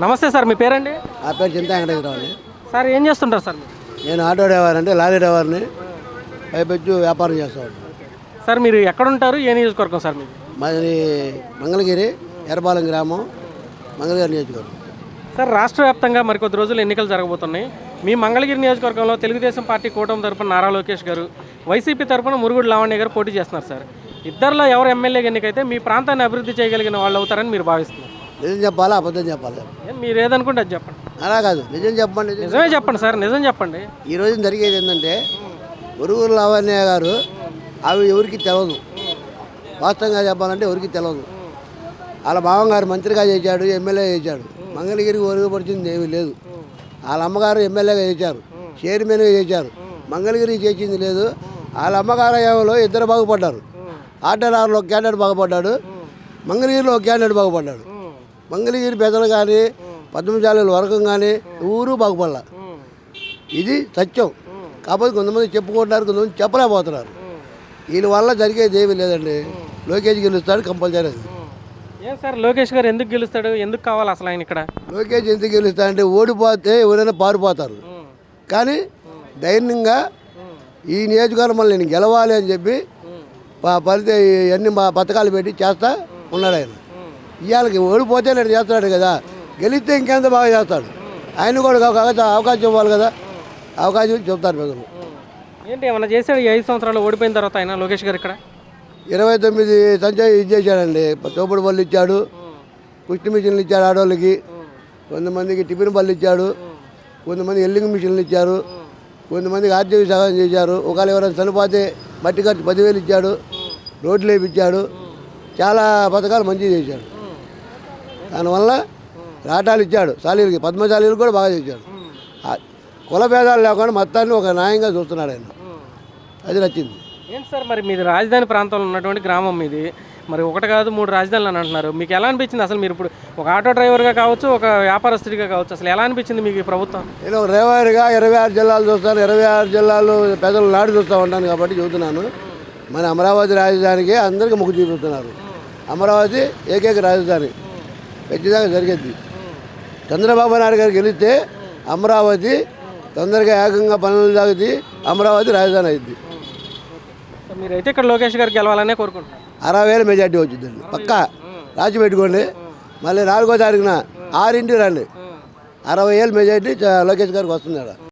నమస్తే సార్ మీ పేరండి? నా పేరు చింత వెంకటేశ్వరరావు సార్ ఏం చేస్తుంటారు సార్ మీరు? నేను ఆటో డ్రైవర్ అంటే లారీ డ్రైవర్ని పైపెచ్చు వ్యాపారం చేస్తాను సార్ మీరు ఎక్కడ ఉంటారు? ఏ నియోజకవర్గం సార్ మీకు మాది మంగళగిరి ఎర్రపాలెం గ్రామం మంగళగిరి నియోజకవర్గం. సార్ రాష్ట్ర వ్యాప్తంగా మరికొద్ది రోజులు ఎన్నికలు జరగబోతున్నాయి. మీ మంగళగిరి నియోజకవర్గంలో తెలుగుదేశం పార్టీ కూటమి తరపున నారా లోకేష్ గారు వైసీపీ తరపున మురుగుడు లావణ్య గారు పోటీ చేస్తున్నారు సార్. ఇద్దరిలో ఎవరు ఎమ్మెల్యే ఎన్నికైతే మీ ప్రాంతాన్ని అభివృద్ధి చేయగలిగిన వాళ్ళు అవుతారని మీరు భావిస్తున్నారు. నిజం చెప్పాలా అబద్ధం చెప్పాలి? ఏం మీరు ఏదనుకుంటే అది చెప్పండి. అలా కాదు నిజం చెప్పండి నిజం నిజమే చెప్పండి. సార్ నిజం చెప్పండి. ఈ రోజు జరిగేది ఏంటంటే మురుగురు లావణ్య గారు అవి ఎవరికి తెలియదు వాస్తవంగా చెప్పాలంటే ఎవరికి తెలియదు వాళ్ళ బావగారు మంత్రిగా చేశాడు ఎమ్మెల్యే చేశాడు. మంగళగిరికి ఒరుగుపడిచింది ఏమీ లేదు. వాళ్ళ అమ్మగారు ఎమ్మెల్యేగా చేశారు చైర్మన్గా చేశారు. మంగళగిరికి చేసింది లేదు. వాళ్ళ అమ్మగారు ఏమో ఇద్దరు బాగుపడ్డారు. ఆటలారులో ఒక క్యాండిడేట్ బాగుపడ్డాడు. మంగళగిరిలో ఒక క్యాండిడేట్ బాగుపడ్డాడు. మంగళగిరి పెద్దలు కానీ పద్మశాలీల వర్గం కానీ ఊరు బాగుపడాల. ఇది సత్యం. కాకపోతే కొంతమంది చెప్పుకుంటున్నారు కొంతమంది చెప్పలేకపోతున్నారు. వీళ్ళ వల్ల జరిగేది ఏమీ లేదండి. లోకేష్ గెలుస్తాడు కంపల్సరీ. అది ఏం సార్ లోకేష్ గారు ఎందుకు గెలుస్తాడు? ఎందుకు కావాలి అసలు ఆయన ఇక్కడ? లోకేష్ ఎందుకు గెలుస్తాడంటే ఓడిపోతే ఎవరైనా పారిపోతారు. కానీ ధైర్యంగా ఈ నియోజకవర్గం మళ్ళీ నేను గెలవాలి అని చెప్పి ప- ఫలిత అన్ని పథకాలు పెట్టి చేస్తా ఉన్నాడు ఆయన. ఇవాళకి ఓడిపోతే నేను చేస్తున్నాడు కదా. గెలిస్తే ఇంకెంత బాగా చేస్తాడు. ఆయన కూడా ఒక అవకాశం ఇవ్వాలి కదా. అవకాశం చెప్తారు ప్రజలు. ఏంటి ఏమన్నా చేశాడు ఈ ఐదు సంవత్సరాలు ఓడిపోయిన తర్వాత ఆయన లోకేష్ గారు ఇక్కడ? ఇరవై తొమ్మిది సంచయం ఇది చేశాడండి. తోపుడు బళ్ళు ఇచ్చాడు. కుష్టి మిషన్లు ఇచ్చాడు ఆడవాళ్ళకి కొంతమందికి టిఫిన్ బళ్ళు ఇచ్చాడు. కొంతమంది ఎల్లింగ్ మిషన్లు ఇచ్చారు. కొంతమందికి ఆర్థిక సహాయం చేశారు. ఒకవేళ ఎవరైనా చనిపోతే మట్టి ఖర్చు పదివేలు ఇచ్చాడు. రోడ్లు వేపించాడు. చాలా పథకాలు మంచిగా చేశాడు. దానివల్ల రాటాలు ఇచ్చాడు. శాలీలకి పద్మశాలీలు కూడా బాగా చేశాడు. ఆ కుల భేదాలు లేకుండా మొత్తాన్ని ఒక న్యాయంగా చూస్తున్నాడు ఆయన. అది నచ్చింది. ఏంటి సార్ మరి మీది రాజధాని ప్రాంతంలో ఉన్నటువంటి గ్రామం మీది. మరి ఒకటి కాదు మూడు రాజధానులు అని అంటున్నారు. మీకు ఎలా అనిపించింది అసలు మీరు ఇప్పుడు ఒక ఆటో డ్రైవర్గా కావచ్చు ఒక వ్యాపారస్తుడిగా కావచ్చు అసలు ఎలా అనిపించింది మీకు ప్రభుత్వం? నేను డ్రైవర్గా ఇరవై ఆరు జిల్లాలు చూస్తాను. ఇరవై ఆరు జిల్లాలు పెద్దలు నాడు చూస్తూ ఉంటాను కాబట్టి చెబుతున్నాను మన అమరావతి రాజధానికి అందరికీ మొగ్గు చూపిస్తున్నారు. అమరావతి ఏకైక రాజధాని. ఖచ్చితంగా జరిగేది. చంద్రబాబు నాయుడు గారు గెలిస్తే అమరావతి తొందరగా ఏకంగా పనులు సాగుతుంది అమరావతి రాజధాని అయింది మీరైతే ఇక్కడ లోకేష్ గారు గెలవాలనే కోరుకుంటున్నారు. అరవై వేల మెజార్టీ వచ్చిందండి. పక్కా రాసి పెట్టుకోండి. మళ్ళీ నాలుగో తారీఖున ఆరింటి రండి. అరవై ఏళ్ళ మెజార్టీ లోకేష్ గారికి వస్తుంది